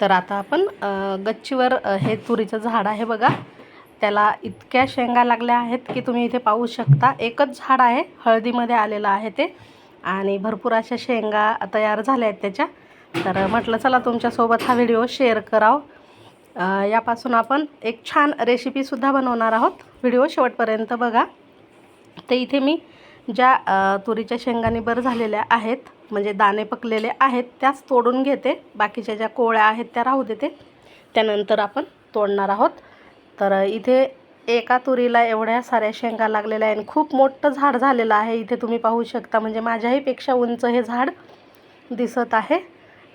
तर आता आपण गच्चीवर हे तुरीचं झाड आहे बघा. त्याला इतक्या शेंगा लागल्या आहेत की तुम्ही इथे पाहू शकता. एकच झाड आहे हळदीमध्ये आलेलं आहे ते. आणि भरपूर अशा शेंगा तयार झाल्या आहेत त्याच्या. तर म्हटलं चला तुमच्यासोबत हा व्हिडिओ शेअर करावं. यापासून आपण एक छान रेसिपीसुद्धा बनवणार आहोत. व्हिडिओ शेवटपर्यंत बघा. तर इथे मी ज्या तुरीच्या शेंगाने बरं झालेल्या आहेत म्हणजे दाणे पकलेले आहेत त्याच तोडून घेते. बाकीच्या ज्या कोळ्या आहेत त्या राहू देते. त्यानंतर आपण तोडणार आहोत. तर इथे एका तुरीला एवढ्या साऱ्या शेंगा लागलेल्या आहे आणि खूप मोठं झाड झालेलं आहे. इथे तुम्ही पाहू शकता म्हणजे माझ्याही पेक्षा उंच हे झाड दिसत आहे.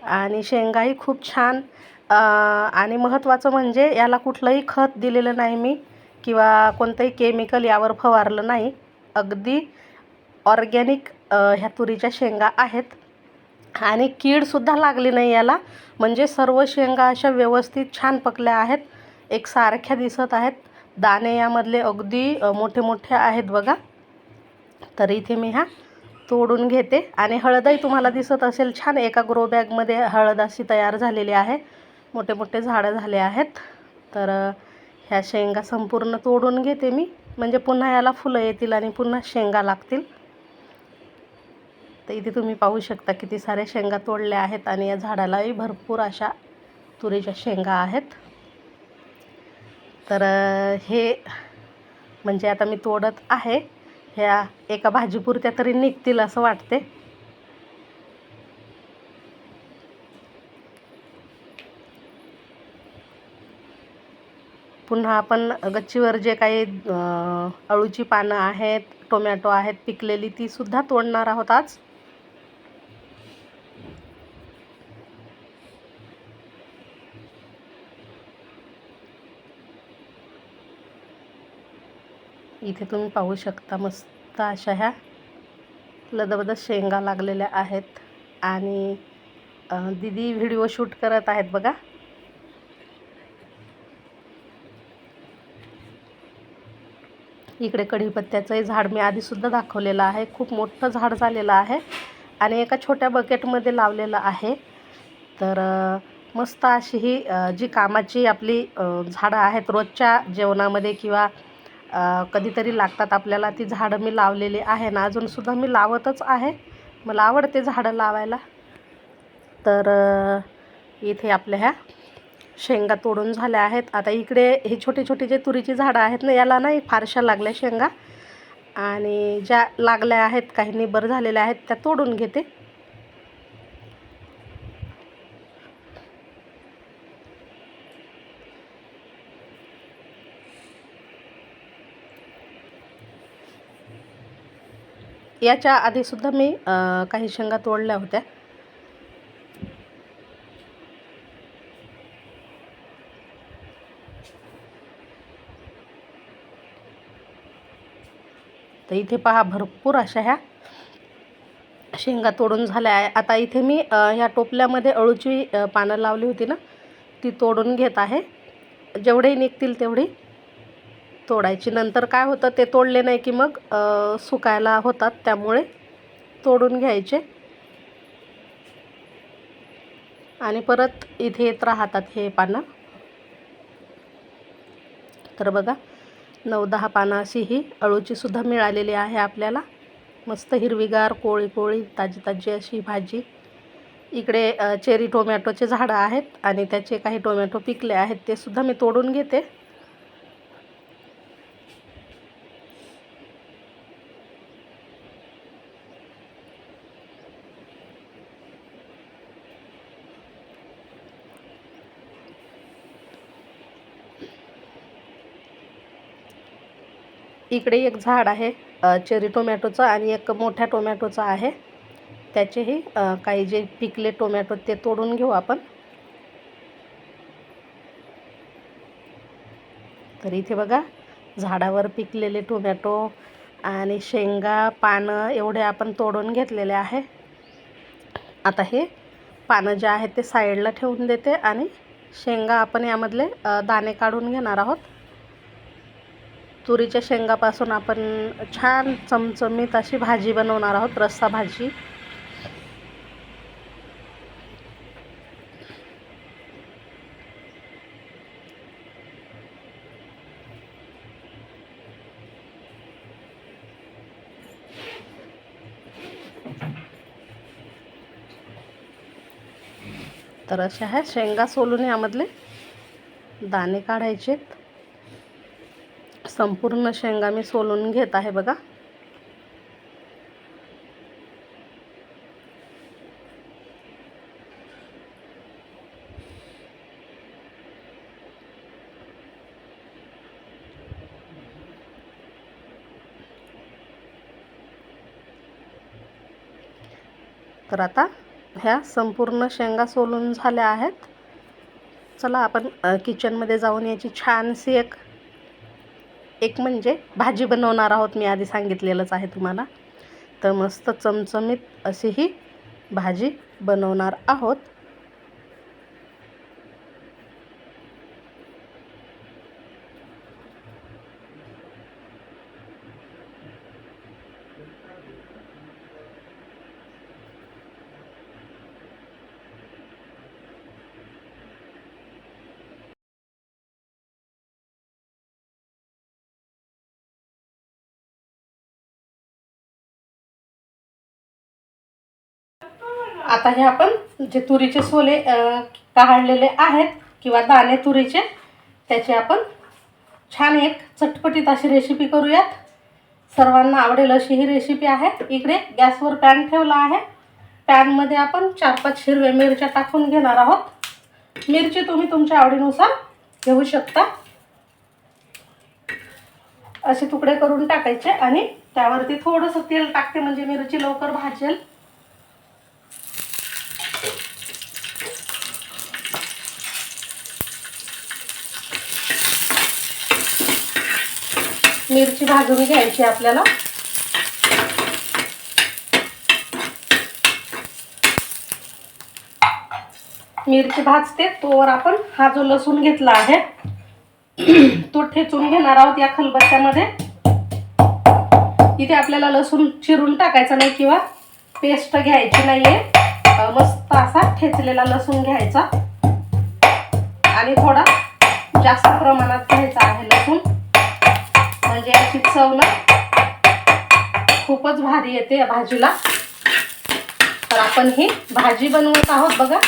आणि शेंगाही खूप छान आणि महत्त्वाचं म्हणजे याला कुठलंही खत दिलेलं नाही मी किंवा कोणतंही केमिकल यावर फवारलं नाही. अगदी ऑर्गॅनिक ह्या तुरीच्या शेंगा आहेत. आणि कीडसुद्धा लागली नाही याला. म्हणजे सर्व शेंगा अशा व्यवस्थित छान पकल्या आहेत. एकसारख्या दिसत आहेत. दाणे यामधले अगदी मोठे मोठे आहेत बघा. तर इथे मी ह्या तोडून घेते. आणि हळदही तुम्हाला दिसत असेल छान. एका ग्रो बॅगमध्ये हळद अशी तयार झालेली आहे. मोठे मोठे झाडं झाले आहेत. तर ह्या शेंगा संपूर्ण तोडून घेते मी. म्हणजे पुन्हा याला फुलं येतील आणि पुन्हा शेंगा लागतील. तर इथे तुम्ही पाहू शकता किती साऱ्या शेंगा तोडल्या आहेत आणि या झाडालाही भरपूर अशा तुरीच्या शेंगा आहेत. तर हे म्हणजे आता मी तोडत आहे. ह्या एका भाजीपुरत्या तरी निघतील असं वाटते. पुन्हा आपण गच्चीवर जे काही अळूची पानं आहेत टोमॅटो आहेत पिकलेली ती सुद्धा तोडणार आहोत आज. इथे तुम्ही पाहू शकता मस्त अशा ह्या लदबदत शेंगा लागलेल्या आहेत. आणि दिदी दीदी व्हिडिओ शूट करत आहेत बघा. इकडे कढीपत्त्याचंही झाड मी आधीसुद्धा दाखवलेलं आहे. खूप मोठं झाड झालेलं आहे आणि एका छोट्या बकेटमध्ये लावलेलं आहे. तर मस्त अशी ही जी कामाची आपली झाडं आहेत रोजच्या जेवणामध्ये किंवा कधीतरी लागतात. आपल्याला ती झाडं मी लावलेली आहे ना अजूनसुद्धा मी लावतच आहे. मला आवडते झाडं लावायला. तर इथे आपल्या ह्या शेंगा तोडून झाल्या आहेत. आता इकडे हे छोटे छोटे जे तुरीची झाडं आहेत ना याला नाही फारशा लागल्या शेंगा. आणि ज्या लागल्या आहेत काही निबर झालेल्या आहेत त्या तोडून घेते. याच्या आधीसुद्धा मी काही शेंगा तोडल्या होत्या. तर इथे पहा भरपूर अशा ह्या शेंगा तोडून झाल्या आहे. आता इथे मी ह्या टोपल्यामध्ये अळूची पानं लावली होती ना ती तोडून घेत आहे. जेवढे निघतील तेवढी. तोडायची. नंतर काय होतं ते तोडले नाही की मग सुकायला होतात. त्यामुळे तोडून घ्यायचे. आणि परत इथे येत राहतात हे पानं. तर बघा नऊ दहा पानं अशी ही अळूची सुद्धा मिळालेली आहे आपल्याला. मस्त हिरवीगार कोळी कोळी ताजी ताजी अशी भाजी. इकडे चेरी टोमॅटोचे झाडं आहेत आणि त्याचे काही टोमॅटो पिकले आहेत ते सुद्धा मी तोडून घेते. इकडे एक झाड आहे चेरी टोमॅटोचं आणि एक मोठ्या टोमॅटोचं आहे. त्याचेही काही जे पिकले टोमॅटो ते तोडून घेऊ आपण. तर इथे बघा झाडावर पिकलेले टोमॅटो आणि शेंगा पानं एवढे आपण तोडून घेतलेले आहे. आता हे पानं जे आहेत ते साईडला ठेवून देते आणि शेंगा आपण यामधले दाणे काढून घेणार आहोत. तुरीच्या शेंगापासून आपण छान चमचमीत अशी भाजी बनवणार आहोत रस्सा भाजी. तर अशा ह्या शेंगा सोलून यामधले दाणे काढायचे संपूर्ण शेंगा मी सोलून घेत आहे बघा. तर आता ह्या संपूर्ण शेंगा सोलून झाल्या आहेत. चला आपण किचनमध्ये जाऊन याची छानशी एक एक म्हणजे भाजी बनवणार आहोत मी आधी सांगितलेलंच आहे तुम्हाला. तर मस्त चमचमीत अशी ही भाजी बनवणार आहोत. आता हे आपण जे तुरीचे सोले काढलेले आहेत किंवा दाणे तुरीचे त्याचे आपण छान एक चटपटीत अशी रेसिपी करूयात. सर्वांना आवडेल अशी ही रेसिपी आहे. इकडे गॅसवर पॅन ठेवला आहे. पॅनमध्ये आपण चार पाच हिरव्या मिरच्या टाकून घेणार आहोत. मिरची तुम्ही तुमच्या आवडीनुसार घेऊ शकता. असे तुकडे करून टाकायचे आणि त्यावरती थोडंसं तेल टाकते म्हणजे मिरची लवकर भाजेल. मिरची भाजून घ्यायची आपल्याला. मिरची भाजते तोवर आपण हा जो लसूण घेतला आहे तो ठेचून घेणार आहोत या खलबत्त्यामध्ये. इथे आपल्याला लसूण चिरून टाकायचा नाही किंवा पेस्ट घ्यायची नाहीये. मस्त असा ठेचलेला लसूण घ्यायचा. आणि थोडा जास्त प्रमाणात येते या भाजीला. तर आपण ही भाजी बनवत आहोत बघा.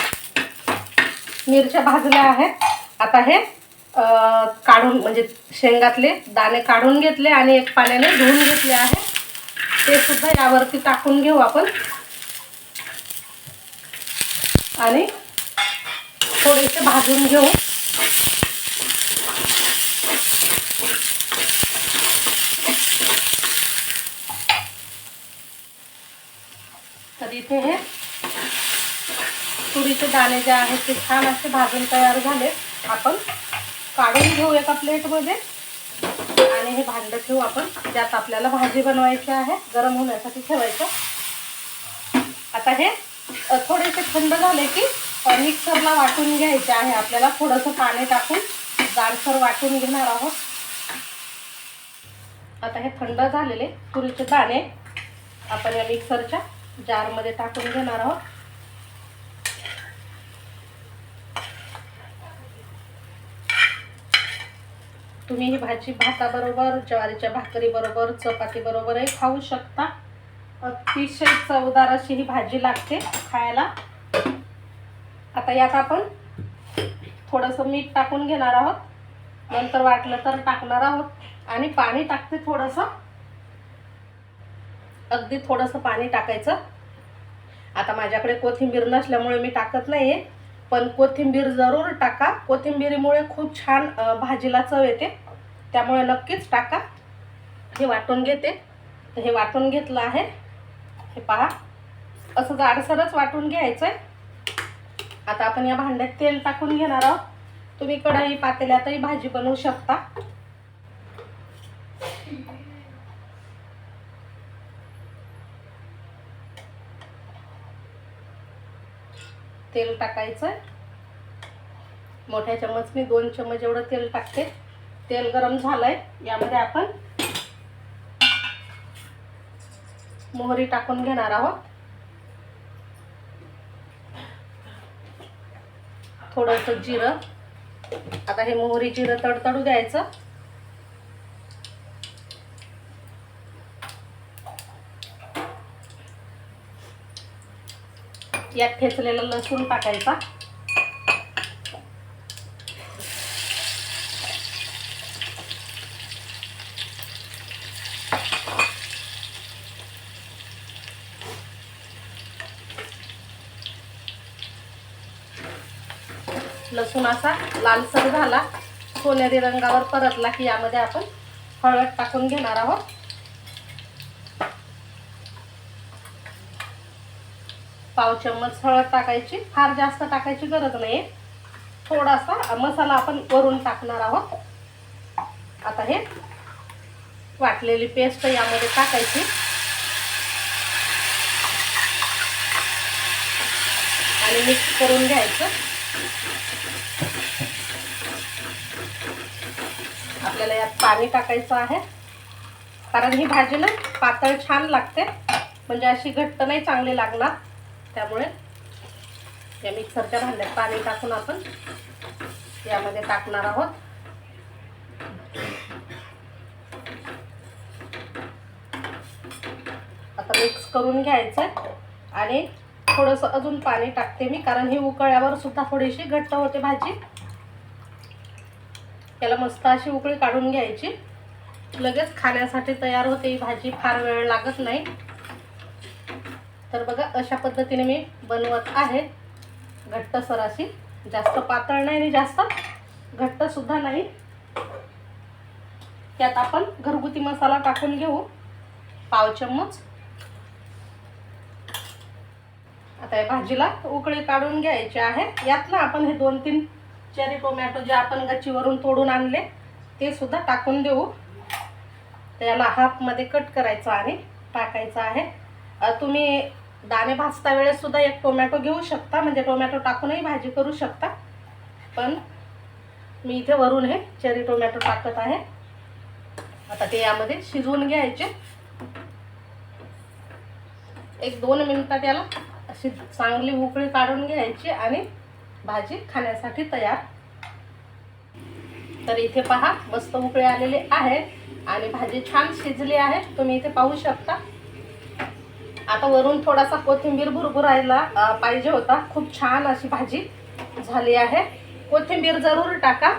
मिरच्या भाजल्या आहेत. आता हे काढून म्हणजे शेंगातले दाणे काढून घेतले आणि एक पाण्याने धुवून घेतले आहे. ते सुद्धा यावरती टाकून घेऊ आपण. आणि थोडेसे भाजून घेऊ. इथे हे. तुरीचे दाणे जे आहेत ते छान असे भाजून तयार झाले. आपण काढून घेऊ एका प्लेटमध्ये. आणि हे भांडं ठेवू आपण. ज्यात आपल्याला भाजी बनवायची आहे गरम होण्यासाठी ठेवायचं. आता हे थोडेसे थंड झाले की अ, मिक्सरला वाटून घ्यायचे आहे. आपल्याला थोडंसं पाणी टाकून जाडसर वाटून घेणार आहोत. आता हे थंड झालेले तुरीचे दाणे आपण या मिक्सरच्या जारमध्ये टाकून घेणार आहोत. तुम्ही ही भाजी भाताबरोबर ज्वारीच्या भाकरीबरोबर चपातीबरोबरही खाऊ शकता. अतिशय चवदार अशी ही भाजी लागते खायला. आता यात आपण थोडंसं मीठ टाकून घेणार आहोत. नंतर वाटलं तर टाकणार आहोत. आणि पाणी टाकते थोडंसं. अगदी थोडंसं पाणी टाकायचं. आता माझ्याकडे कोथिंबीर नसल्यामुळे मी टाकत नाही आहे पण कोथिंबीर जरूर टाका. कोथिंबीरीमुळे खूप छान भाजीला चव येते. त्यामुळे नक्कीच टाका. हे वाटून घेते. तर हे वाटून घेतलं आहे. हे पहा. असं जाडसरच वाटून घ्यायचं आहे आता आपण या भांड्यात तेल टाकून घेणार आहोत. तुम्ही कढई पातेल्यातही भाजी बनवू शकता. तेल टाकायचं. मोठ्या चमचनी दोन चमच एवढं तेल टाकते. तेल गरम झालंय यामध्ये आपण मोहरी टाकून घेणार आहोत. थोडंसं जिरं. आता हे मोहरी जिरं तडतडू द्यायचं. यात ठेचलेला लसूण टाकायचा. लसूण असा लालसर झाला. सोनेरी रंगावर परतला की यामध्ये आपण हळद टाकून घेणार आहोत. पाव चम्मच हळद टाकायची. फार जास्त टाकायची गरज नाही थोडासा मसाला आपण वरून टाकणार आहोत. आता हे वाटलेली पेस्ट यामध्ये टाकायची. आणि मिक्स करून घ्यायचं. आपल्याला यात पाणी टाकायचं आहे. कारण ही भाजी ना पातळ छान लागते. म्हणजे अशी घट्ट नाही चांगली लागणार. त्यामुळे या मिक्सरच्या भांड्यात पाणी टाकून आपण यामध्ये टाकणार आहोत. आता मिक्स करून घ्यायचं आणि थोडंसं अजून पाणी टाकते मी कारण ही उकळ्यावर सुद्धा थोडीशी घट्ट होते भाजी. त्याला मस्त अशी उकळी काढून घ्यायची. लगेच खाण्यासाठी तयार होते ही भाजी फार वेळ लागत नाही. तर बघा अशा पद्धतीने मी बनवत आहे. घट्टसर अशी जास्त पातळ नाही आणि जास्त घट्टसुद्धा नाही. त्यात आपण घरगुती मसाला टाकून घेऊ. पाव चम्मच. आता या भाजीला उकळी काढून घ्यायची आहे. यात ना आपण हे दोन तीन चेरी टोमॅटो जे आपण गच्चीवरून तोडून आणले ते सुद्धा टाकून देऊ. त्याला हाफमध्ये कट करायचं आणि टाकायचं आहे. तुम्ही दाणे भाजता वेळेससुद्धा एक टोमॅटो घेऊ शकता म्हणजे टोमॅटो टाकूनही भाजी करू शकता. पण मी इथे वरून हे चेरी टोमॅटो टाकत आहे. आता ते यामध्ये शिजवून घ्यायचे. एक दोन मिनटात याला अशी चांगली उकळी काढून घ्यायची आणि भाजी खाण्यासाठी तयार. तर इथे पहा मस्त उकळी आलेली आहे आणि भाजी छान शिजली आहे. तुम्ही इथे पाहू शकता. आता वरून थोडासा कोथिंबीर भुरभुरायला पाहिजे होता. खूप छान अशी भाजी झाली आहे. कोथिंबीर जरूर टाका.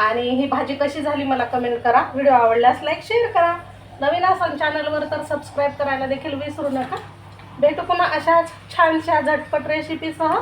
आणि ही भाजी कशी झाली मला कमेंट करा. व्हिडिओ आवडल्यास लाईक शेअर करा. नवीन असाल चॅनलवर तर सबस्क्राईब करायला देखील विसरू नका. भेटू पुन्हा अशाच छानशा झटपट रेसिपीसह